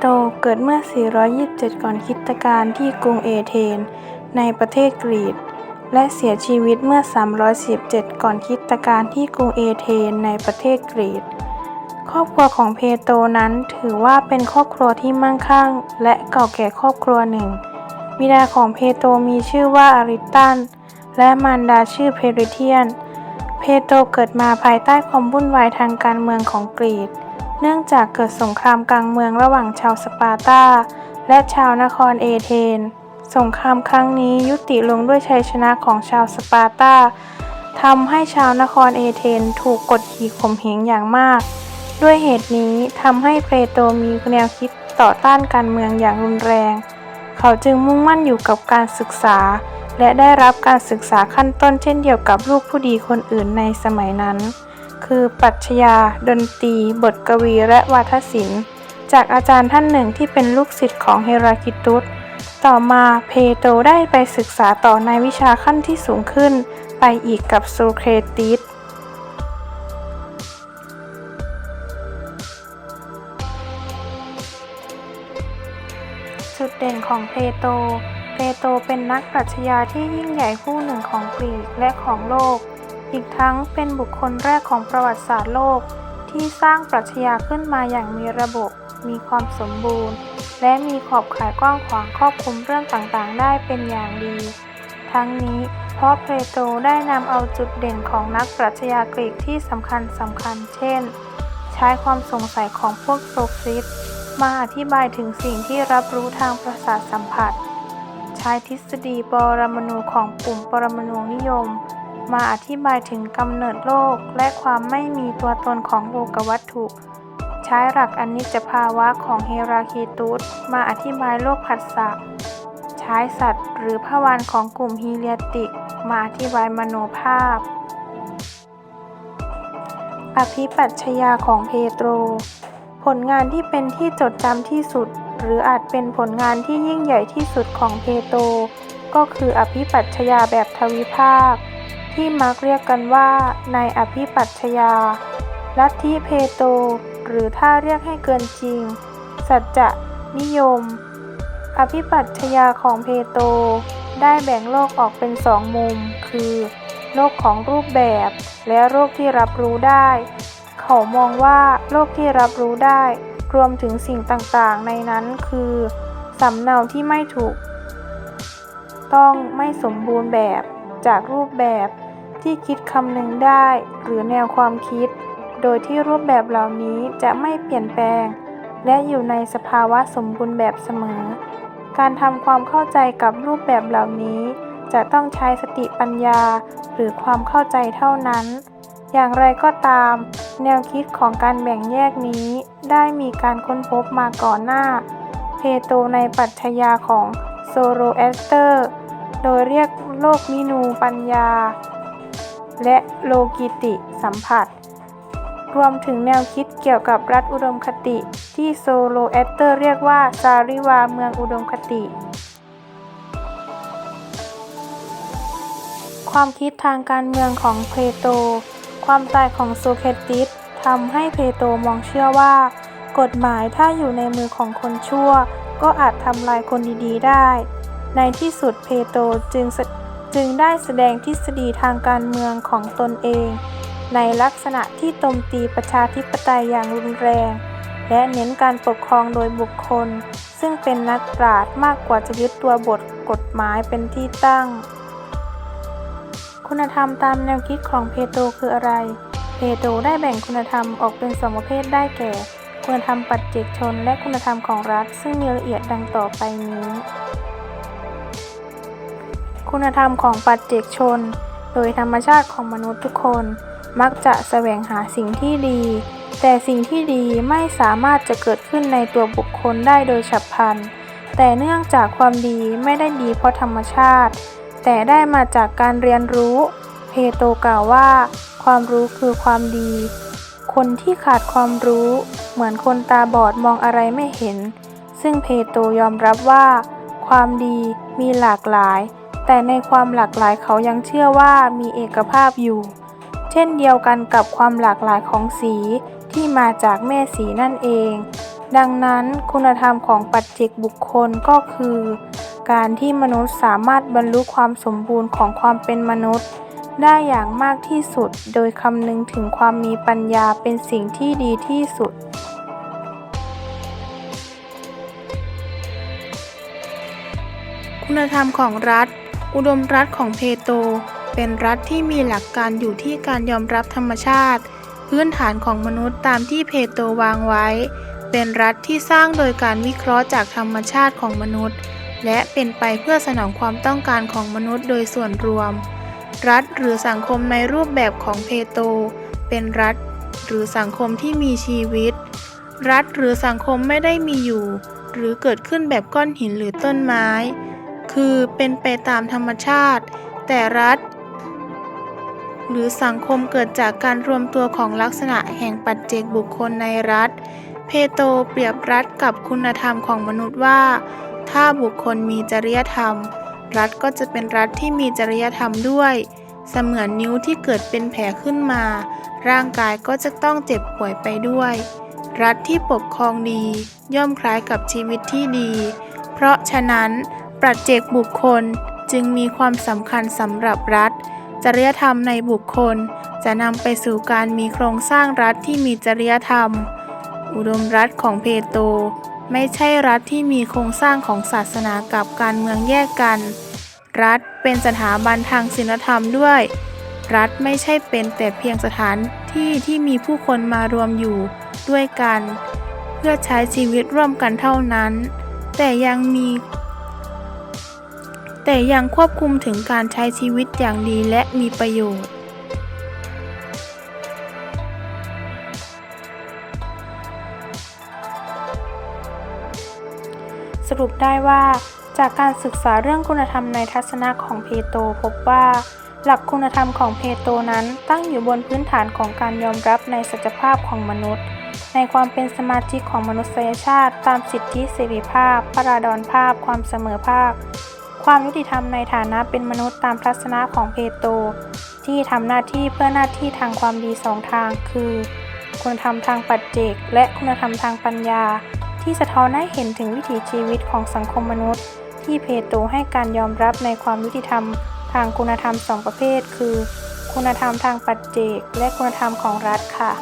โตเกิดเมื่อ 427 ก่อนคริสตกาลที่กรุงเอเธนในประเทศกรีกและเสียชีวิตเมื่อ317ก่อนคริสตกาลที่กรุงเอเธนในประเทศกรีกครอบครัวของเพโตนั้นถือว่าเป็นครอบครัวที่มั่งคั่ง และเก่าแก่ครอบครัวหนึ่ง บิดาของเพโตมีชื่อว่าอาริตัน และมารดาชื่อเพริเทียน เพโตเกิดมาภายใต้ความวุ่นวายทางการเมืองของกรีก เนื่องจากเกิดสงครามกลางเมืองระหว่างชาวสปาร์ตา และชาวนครเอเธน สงครามครั้งนี้ยุติลงด้วยชัยชนะของชาวสปาร์ตาทำให้ชาวนครเอเธนถูกกดขี่ข่มเหงอย่างมาก ด้วยเหตุนี้ทำให้เพโตรมีแนวคิดต่อต้านการเมืองอย่างรุนแรง เขาจึงมุ่งมั่นอยู่กับการศึกษา และได้รับการศึกษาขั้นต้นเช่นเดียวกับลูกผู้ดีคนอื่นในสมัยนั้น คือปรัชญา ดนตรี บทกวี และวาทศิลป์ จากอาจารย์ท่านหนึ่งที่เป็นลูกศิษย์ของเฮราคิตุส ต่อมาเพโตรได้ไปศึกษาต่อในวิชาขั้นที่สูงขึ้น ไปอีกกับโซเครติสจุดเด่นของเพโตรเพโตรเป็นนักปรัชญาที่ยิ่งใหญ่ผู้หนึ่งของกรีกและของโลก อีกทั้งเป็นบุคคลแรกของประวัติศาสตร์โลก ที่สร้างปรัชญาขึ้นมาอย่างมีระบบ มีความสมบูรณ์ และมีขอบข่ายกว้างขวางครอบคลุมเรื่องต่างๆ ได้เป็นอย่างดี ทั้งนี้เพราะเพโตรได้นำเอาจุดเด่นของนักปรัชญากรีกที่สำคัญสำคัญเช่น ใช้ความสงสัยของพวกโซฟิสมาอธิบายถึงสิ่งที่รับรู้ทางประสาทสัมผัส ใช้ทฤษฎีปรมาณูของกลุ่มปรมาณูนิยม มาอธิบายถึงกำเนิดโลกและความไม่มีตัวตนของโลกวัตถุ ใช้หลักอนิจจภาวะของเฮราคลิตุสมาอธิบายโลกผัสสะใช้สัตว์หรือพวานของกลุ่มฮีเลียติก มาอธิบายมโนภาพ อภิปัชญาของเพโตร ผลงานที่เป็นที่จดจำที่สุด หรืออาจเป็นผลงานที่ยิ่งใหญ่ที่สุดของเพโตรก็คืออภิปัชญาแบบทวิภาค ที่มักเรียกกันว่า ในอภิปัชญา ลัทธิเพโต หรือถ้าเรียกให้เกินจริง สัจจะนิยม อภิปัชญาของเพโต ได้แบ่งโลกออกเป็นสองมุม คือ โลกของรูปแบบ และโลกที่รับรู้ได้ เขามองว่าโลกที่รับรู้ได้ รวมถึงสิ่งต่างๆ ในนั้นคือสำเนาที่ไม่ถูก ต้องไม่สมบูรณ์แบบจากรูปแบบ ที่คิดคำนึงได้ หรือแนวความคิด โดยที่รูปแบบเหล่านี้จะไม่เปลี่ยนแปลง และอยู่ในสภาวะสมบูรณ์แบบเสมอ การทำความเข้าใจกับรูปแบบเหล่านี้ จะต้องใช้สติปัญญา หรือความเข้าใจเท่านั้น อย่างไรก็ตาม แนวคิดของการแบ่งแยกนี้ ได้มีการค้นพบมาก่อนหน้า เพโตในปรัชญาของโซโรแอสเตอร์ โดยเรียกโลกมินูปัญญา และโลกิติสัมผัส รวมถึงแนวคิดเกี่ยวกับรัฐอุดมคติ ที่โซโลแอสเตอร์เรียกว่าซาริวาเมืองอุดมคติ ความคิดทางการเมืองของเพโต ความตายของโซเคติสทำให้เพโตมองเชื่อว่า กฎหมายถ้าอยู่ในมือของคนชั่ว ก็อาจทำลายคนดีๆได้ ในที่สุดเพโตจึง จึงได้แสดงทฤษฎีทางการเมืองของตนเอง ในลักษณะที่โจมตีประชาธิปไตยอย่างรุนแรง และเน้นการปกครองโดยบุคคล ซึ่งเป็นนักปราชญ์มากกว่าจะยึดตัวบทกฎหมายเป็นที่ตั้ง คุณธรรมตามแนวคิดของเพโตรคืออะไร เพโตรได้แบ่งคุณธรรมออกเป็นสองประเภทได้แก่ คุณธรรมปัจเจกชน และคุณธรรมของรัฐ ซึ่งมีรายละเอียดดังต่อไปนี้ คุณธรรมของปัจเจกชน โดยธรรมชาติของมนุษย์ทุกคนมักจะแสวงหาสิ่งที่ดี แต่สิ่งที่ดีไม่สามารถจะเกิดขึ้นในตัวบุคคลได้โดยฉับพลัน แต่เนื่องจากความดีไม่ได้ดีเพราะธรรมชาติ แต่ได้มาจากการเรียนรู้ เพโตกล่าวว่า ความรู้คือความดี คนที่ขาดความรู้ เหมือนคนตาบอดมองอะไรไม่เห็น ซึ่งเพโตยอมรับว่า ความดีมีหลากหลาย แต่ในความหลากหลายเขายังเชื่อว่ามีเอกภาพอยู่ เช่นเดียวกันกับความหลากหลายของสีที่มาจากแม่สีนั่นเอง ดังนั้นคุณธรรมของปัจเจกบุคคลก็คือ การที่มนุษย์สามารถบรรลุความสมบูรณ์ของความเป็นมนุษย์ ได้อย่างมากที่สุด โดยคำนึงถึงความมีปัญญาเป็นสิ่งที่ดีที่สุดคุณธรรมของรัฐ อุดมรัฐของเพโตเป็นรัฐที่มีหลักการอยู่ที่การยอมรับธรรมชาติ พื้นฐานของมนุษย์ตามที่เพโตวางไว้ เป็นรัฐที่สร้างโดยการวิเคราะห์จากธรรมชาติของมนุษย์ และเป็นไปเพื่อสนองความต้องการของมนุษย์โดยส่วนรวม รัฐหรือสังคมในรูปแบบของเพโตเป็นรัฐ หรือสังคมที่มีชีวิต รัฐหรือสังคมไม่ได้มีอยู่ หรือเกิดขึ้นแบบก้อนหินหรือต้นไม้ คือเป็นไปตามธรรมชาติ แต่รัฐ หรือสังคมเกิดจากการรวมตัวของลักษณะแห่งปัจเจกบุคคลในรัฐ เพโตเปรียบรัฐกับคุณธรรมของมนุษย์ว่า ถ้าบุคคลมีจริยธรรม รัฐก็จะเป็นรัฐที่มีจริยธรรมด้วย เสมือนนิ้วที่เกิดเป็นแผลขึ้นมา ร่างกายก็จะต้องเจ็บป่วยไปด้วย รัฐที่ปกครองดี ย่อมคล้ายกับชีวิตที่ดี เพราะฉะนั้น ปัจเจกบุคคลจึงมีความสำคัญสำหรับรัฐ จริยธรรมในบุคคล จะนำไปสู่การมีโครงสร้างรัฐที่มีจริยธรรม อุดมรัฐของเพโตไม่ใช่รัฐที่มีโครงสร้างของศาสนากับการเมืองแยกกัน รัฐเป็นสถาบันทางศีลธรรมด้วย รัฐไม่ใช่เป็นแต่เพียงสถานที่ที่มีผู้คนมารวมอยู่ด้วยกัน เพื่อใช้ชีวิตร่วมกันเท่านั้น แต่ยังมี แต่ยังควบคุมถึงการใช้ชีวิตอย่างดีและมีประโยชน์สรุปได้ว่า จากการศึกษาเรื่องคุณธรรมในทัศนะของเพโตพบว่า หลักคุณธรรมของเพโตนั้นตั้งอยู่บนพื้นฐานของการยอมรับในสัจภาพของมนุษย์ ในความเป็นสมาชิกของมนุษยชาติ ตามสิทธิเสรีภาพพระราดอนภาพ ความเสมอภาค ความยุติธรรมในฐานะเป็นมนุษย์ตามทัศนะของเพโตที่ทำหน้าที่เพื่อหน้าที่ทางความดีสองทาง คือ คุณธรรมทางปัจเจก และคุณธรรมทางปัญญา ที่สะท้อนให้เห็นถึงวิถีชีวิตของสังคมมนุษย์ ที่เพโตให้การยอมรับในความยุติธรรม ทางคุณธรรมสองประเภท คือ คุณธรรมทางปัจเจก และคุณธรรมของรัฐค่ะ